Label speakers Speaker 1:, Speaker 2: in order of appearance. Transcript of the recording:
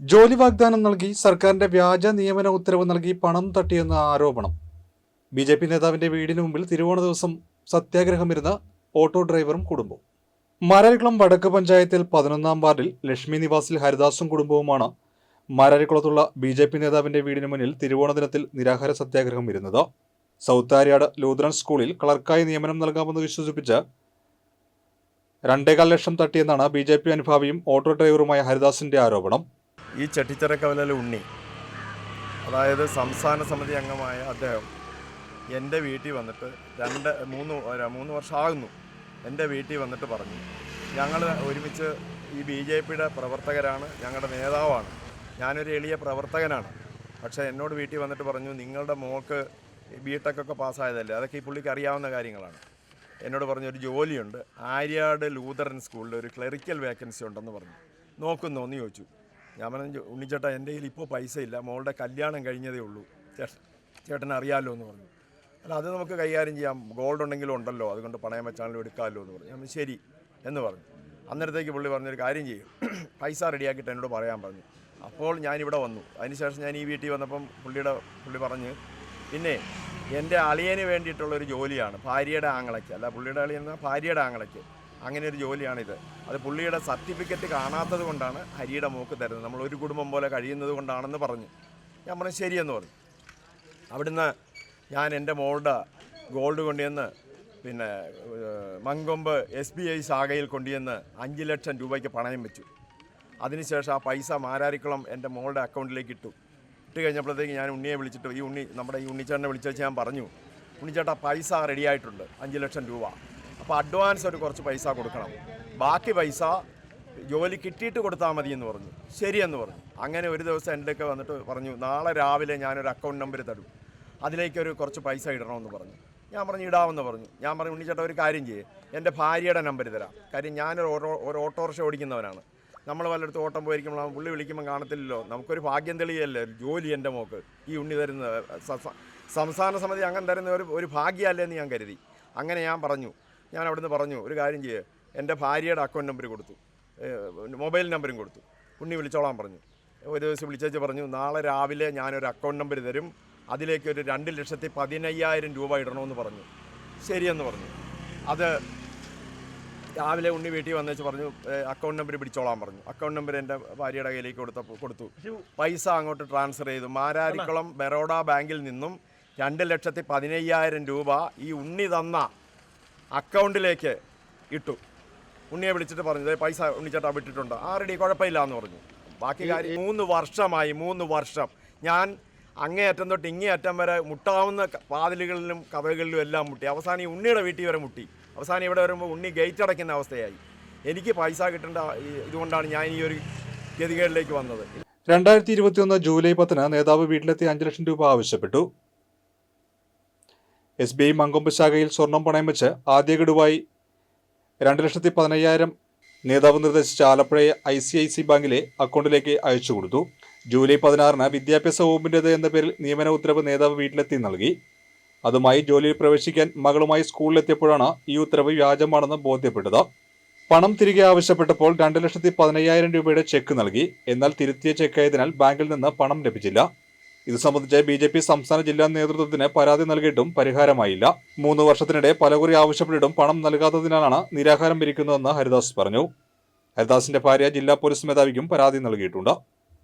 Speaker 1: ജോലി വാഗ്ദാനം നൽകി സർക്കാരിന്റെ വ്യാജ നിയമന ഉത്തരവ് നൽകി പണം തട്ടിയെന്ന ആരോപണം. ബി ജെ പി നേതാവിന്റെ വീടിന് മുമ്പിൽ തിരുവോണ ദിവസം സത്യാഗ്രഹമിരുന്ന ഓട്ടോ ഡ്രൈവറും കുടുംബവും. മാരാരിക്കുളം വടക്ക് പഞ്ചായത്തിൽ പതിനൊന്നാം വാർഡിൽ ലക്ഷ്മി നിവാസിൽ ഹരിദാസും കുടുംബവുമാണ് മാരാരിക്കുളത്തുള്ള ബി ജെ പി നേതാവിന്റെ വീടിന് മുന്നിൽ തിരുവോണ ദിനത്തിൽ നിരാഹാര സത്യാഗ്രഹം ഇരുന്നത്. സൗത്താരിയാട് ലൂദ്രൻ സ്കൂളിൽ ക്ലർക്കായി നിയമനം നൽകാമെന്ന് വിശ്വസിപ്പിച്ച് രണ്ടേകാൽ ലക്ഷം തട്ടിയെന്നാണ് ബി ജെ പി അനുഭാവിയും ഓട്ടോ ഡ്രൈവറുമായ ഹരിദാസിന്റെ ആരോപണം.
Speaker 2: ഈ ചട്ടിച്ചിറക്കവലിലെ ഉണ്ണി. അതായത് സംസ്ഥാന സമിതി അംഗമായ അദ്ദേഹം എന്റെ വീട്ടിൽ വന്നിട്ട് രണ്ട് മൂന്ന് മൂന്ന് വർഷമാകുന്നു എന്റെ വീട്ടിൽ വന്നിട്ട് പറഞ്ഞു. ഞങ്ങൾ ഒരുമിച്ച് ഈ ബി ജെ പിയുടെ പ്രവർത്തകരാണ് ഞങ്ങളുടെ നേതാവാണ്. ഞാനൊരു എളിയ പ്രവർത്തകനാണ്. പക്ഷേ എന്നോട് വീട്ടിൽ വന്നിട്ട് പറഞ്ഞു നിങ്ങളുടെ മോൾക്ക് ബി ടെക്കൊക്കെ പാസ്സായതല്ലേ? അതൊക്കെ ഈ പുള്ളിക്ക് അറിയാവുന്ന കാര്യങ്ങളാണ്. എന്നോട് പറഞ്ഞു ഒരു ജോലിയുണ്ട്. ആര്യാട് ലൂതറൻ സ്കൂളിൽ ഒരു ക്ലറിക്കൽ വേക്കൻസി ഉണ്ടെന്ന് പറഞ്ഞു. നോക്കുന്നോ? എന്ന് ചോദിച്ചു. ഞാൻ പറഞ്ഞു ഉണ്ണിച്ചേട്ടാ എന്റെ കയ്യിൽ ഇപ്പോൾ പൈസ ഇല്ല മോളുടെ കല്യാണം കഴിഞ്ഞതേ ഉള്ളൂ. ചേട്ടൻ അറിയാമല്ലോ എന്ന് പറഞ്ഞു. അല്ല അത് നമുക്ക് കൈകാര്യം ചെയ്യാം. ഗോൾഡ് ഉണ്ടെങ്കിലും ഉണ്ടല്ലോ. അതുകൊണ്ട് പണയം വെച്ചാണെങ്കിലും എടുക്കാമല്ലോ എന്ന് പറഞ്ഞു. ഞാൻ ശരി. എന്ന് പറഞ്ഞു. അന്നേരത്തേക്ക് പുള്ളി പറഞ്ഞൊരു കാര്യം ചെയ്യും. പൈസ റെഡിയാക്കിയിട്ട് എന്നോട് പറയാൻ പറഞ്ഞു. അപ്പോൾ ഞാനിവിടെ വന്നു. അതിനുശേഷം ഞാൻ ഈ വീട്ടിൽ വന്നപ്പം പുള്ളിയുടെ പുള്ളി പറഞ്ഞ് പിന്നെ എന്റെ അളിയന് വേണ്ടിയിട്ടുള്ളൊരു ജോലിയാണ് ഭാര്യയുടെ ആങ്ങളയ്ക്ക്. അല്ല പുള്ളിയുടെ അളിയെന്ന ഭാര്യയുടെ ആങ്ങളയ്ക്ക്. അങ്ങനെ ഒരു ജോലിയാണിത്. അത് പുള്ളിയുടെ സർട്ടിഫിക്കറ്റ് കാണാത്തത് കൊണ്ടാണ് ഹരിയുടെ മൂക്ക് തരുന്നത്. നമ്മൾ ഒരു കുടുംബം പോലെ കഴിയുന്നത് കൊണ്ടാണെന്ന് പറഞ്ഞു. ഞാൻ പറഞ്ഞു ശരിയെന്ന് പറഞ്ഞു. അവിടുന്ന് ഞാൻ എന്റെ മോളുടെ ഗോൾഡ് കൊണ്ടുവന്ന് പിന്നെ മങ്കൊമ്പ് എസ് ബി ഐ ശാഖയിൽ കൊണ്ടുവന്ന് അഞ്ച് ലക്ഷം രൂപയ്ക്ക് പണയം വെച്ചു. അതിനുശേഷം ആ പൈസ മാരാരിക്കുളം എന്റെ മോളുടെ അക്കൗണ്ടിലേക്ക് ഇട്ടു. ഇട്ട് കഴിഞ്ഞപ്പോഴത്തേക്ക് ഞാൻ ഉണ്ണിയെ വിളിച്ചിട്ട് ഈ ഉണ്ണി നമ്മുടെ ഈ ഉണ്ണിച്ചേട്ടനെ വിളിച്ചു ഞാൻ പറഞ്ഞു. ഉണ്ണിച്ചേട്ടാ പൈസ റെഡിയായിട്ടുണ്ട്. അഞ്ച് ലക്ഷം രൂപ. അപ്പോൾ അഡ്വാൻസ് ഒരു കുറച്ച് പൈസ കൊടുക്കണം. ബാക്കി പൈസ ജോലി കിട്ടിയിട്ട് കൊടുത്താൽ മതി എന്ന് പറഞ്ഞു. ശരിയെന്ന് പറഞ്ഞു. അങ്ങനെ ഒരു ദിവസം എന്റെ ഒക്കെ വന്നിട്ട് പറഞ്ഞു നാളെ രാവിലെ ഞാനൊരു അക്കൗണ്ട് നമ്പർ തരും. അതിലേക്കൊരു കുറച്ച് പൈസ ഇടണമെന്ന് പറഞ്ഞു. ഞാൻ പറഞ്ഞു ഇടാമെന്ന് പറഞ്ഞു. ഞാൻ പറഞ്ഞു ഉണ്ണിച്ചേട്ടാ ഒരു കാര്യം ചെയ്യേ. എന്റെ ഭാര്യയുടെ നമ്പർ തരാം. കാര്യം ഞാനൊരു ഓട്ടോ ഒരു ഓട്ടോറിക്ഷ ഓടിക്കുന്നവനാണ്. നമ്മൾ വല്ലയിടത്ത് ഓട്ടം പോയിരിക്കുമ്പോൾ പുള്ളി വിളിക്കുമ്പോൾ കാണത്തില്ലല്ലോ. നമുക്കൊരു ഭാഗ്യം തെളിയല്ലേ? ഒരു ജോലി എന്റെ മോക്ക്. ഈ ഉണ്ണി തരുന്ന സംസ്ഥാന സമിതി അങ്ങനെ തരുന്ന ഒരു ഒരു ഭാഗ്യമല്ലേ എന്ന് ഞാൻ കരുതി. അങ്ങനെ ഞാൻ പറഞ്ഞു. ഞാൻ അവിടുന്ന് പറഞ്ഞു ഒരു കാര്യം ചെയ്യേ. എന്റെ ഭാര്യയുടെ അക്കൗണ്ട് നമ്പർ കൊടുത്തു. മൊബൈൽ നമ്പറും കൊടുത്തു. ഉണ്ണി വിളിച്ചോളാൻ പറഞ്ഞു. ഒരു ദിവസം വിളിച്ചേച്ച് പറഞ്ഞു നാളെ രാവിലെ ഞാനൊരു അക്കൗണ്ട് നമ്പർ തരും. അതിലേക്ക് ഒരു രണ്ട് ലക്ഷത്തി പതിനയ്യായിരം രൂപ ഇടണമെന്ന് പറഞ്ഞു. ശരിയെന്ന് പറഞ്ഞു. അത് രാവിലെ ഉണ്ണി വീട്ടിൽ വന്നേച്ച് പറഞ്ഞു അക്കൗണ്ട് നമ്പർ പിടിച്ചോളാൻ പറഞ്ഞു. അക്കൗണ്ട് നമ്പർ എന്റെ ഭാര്യയുടെ കയ്യിലേക്ക് കൊടുത്തപ്പോൾ കൊടുത്തു. പൈസ അങ്ങോട്ട് ട്രാൻസ്ഫർ ചെയ്തു. മാരാരിക്കുളം ബറോഡ ബാങ്കിൽ നിന്നും രണ്ട് ലക്ഷത്തി പതിനയ്യായിരം രൂപ ഈ ഉണ്ണി തന്ന അക്കൗണ്ടിലേക്ക് ഇട്ടു. ഉണ്ണിയെ വിളിച്ചിട്ട് പറഞ്ഞു പൈസ ഉണ്ണിച്ചേട്ടാ വിട്ടിട്ടുണ്ട്. ആറടി കുഴപ്പമില്ല എന്ന് പറഞ്ഞു. ബാക്കി കാര്യം മൂന്ന് വർഷമായി മൂന്ന് വർഷം. ഞാൻ അങ്ങേയറ്റം തൊട്ട് ഇങ്ങേയറ്റം വരെ മുട്ടാവുന്ന വാതിലുകളിലും കഥകളിലും എല്ലാം മുട്ടി. അവസാനം ഈ ഉണ്ണിയുടെ വീട്ടിൽ വരെ മുട്ടി. അവസാനം ഇവിടെ വരുമ്പോൾ ഉണ്ണി ഗേറ്റ് അടയ്ക്കുന്ന അവസ്ഥയായി. എനിക്ക് പൈസ കിട്ടേണ്ട ഇതുകൊണ്ടാണ് ഞാൻ ഈ ഒരു ഗതികേടിലേക്ക് വന്നത്.
Speaker 1: രണ്ടായിരത്തി ഇരുപത്തിയൊന്ന് ജൂലൈ പത്തിന് നേതാവ് വീട്ടിലെത്തി അഞ്ച് ലക്ഷം രൂപ ആവശ്യപ്പെട്ടു. എസ് ബി ഐ മങ്കൊമ്പ് ശാഖയിൽ സ്വർണം പണയം വെച്ച് ആദ്യ ഗഡുവായി രണ്ട് ലക്ഷത്തി പതിനയ്യായിരം നേതാവ് നിർദ്ദേശിച്ച Alappuzha I C I C ബാങ്കിലെ അക്കൗണ്ടിലേക്ക് അയച്ചു കൊടുത്തു. ജൂലൈ പതിനാറിന് വിദ്യാഭ്യാസ വകുപ്പിന്റേത് എന്ന പേരിൽ നിയമന ഉത്തരവ് നേതാവ് വീട്ടിലെത്തി നൽകി. അതുമായി ജോലിയിൽ പ്രവേശിക്കാൻ മകളുമായി സ്കൂളിലെത്തിയപ്പോഴാണ് ഈ ഉത്തരവ് വ്യാജമാണെന്ന് ബോധ്യപ്പെട്ടത്. പണം തിരികെ ആവശ്യപ്പെട്ടപ്പോൾ രണ്ട് ലക്ഷത്തി പതിനയ്യായിരം രൂപയുടെ ചെക്ക് നൽകി. എന്നാൽ തിരുത്തിയ ചെക്കായതിനാൽ ബാങ്കിൽ നിന്ന് പണം ലഭിച്ചില്ല. ഇത് സംബന്ധിച്ച് ബി ജെ പി സംസ്ഥാന ജില്ലാ നേതൃത്വത്തിന് പരാതി നൽകിയിട്ടും പരിഹാരമായില്ല. മൂന്ന് വർഷത്തിനിടെ പലകുറി ആവശ്യപ്പെട്ടിട്ടും പണം നൽകാത്തതിനാലാണ് നിരാഹാരം ഇരിക്കുന്നതെന്ന് ഹരിദാസ് പറഞ്ഞു. ഹരിദാസിന്റെ ഭാര്യ ജില്ലാ പോലീസ് മേധാവിക്കും പരാതി നൽകിയിട്ടുണ്ട്.